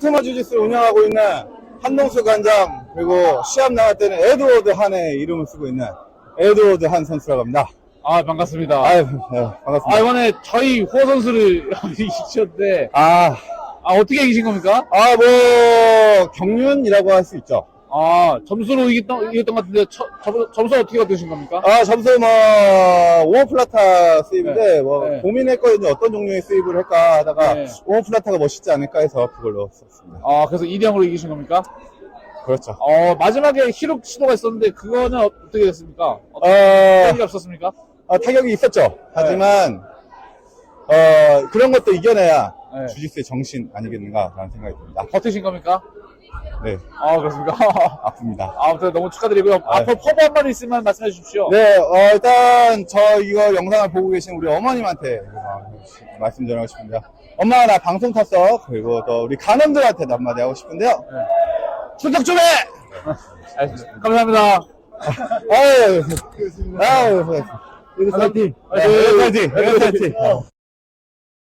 테마 주짓수 운영하고 있는 한동수 관장 그리고 시합 나갈 때는 에드워드 한의 이름을 쓰고 있는 에드워드 한 선수라고 합니다. 아, 반갑습니다. 아, 반갑습니다. 이번에 저희 후어 선수를 이기셨는데, 아, 아, 어떻게 이기신 겁니까? 아, 뭐, 경륜이라고 할 수 있죠. 아, 점수로 이겼던, 이겼던 것 같은데, 저, 점수 어떻게 얻으신 겁니까? 아, 점수 뭐, 오어플라타 세이브인데, 네, 뭐, 네. 고민했거든요. 어떤 종류의 세이브를 할까 하다가, 네. 오어플라타가 멋있지 않을까 해서 그걸로 썼습니다. 아, 그래서 2대0으로 이기신 겁니까? 그렇죠. 어, 마지막에 히록 시도가 있었는데, 그거는 어떻게 됐습니까? 어떻게 어, 일이 없었습니까? 아, 타격이 있었죠. 하지만, 어, 그런 것도 이겨내야 네. 주짓수의 정신 아니겠는가라는 생각이 듭니다. 버티신 겁니까? 네, 아, 그렇습니까? 아픕니다. 아무튼 너무 축하드리고요. 아, 앞으로 퍼브 한 마디 있으면 말씀해 주십시오. 네, 어, 일단 저 이거 영상을 보고 계신 우리 어머님한테 어, 말씀 전하고 싶은데요. 엄마 나 방송 탔어. 그리고 또 우리 간원들한테 한마디 하고 싶은데요. 네. 출석 좀 해! 알겠습니다. 감사합니다. 아유, 아유, 파이팅! 파이팅! 네, 파이팅! 파이팅!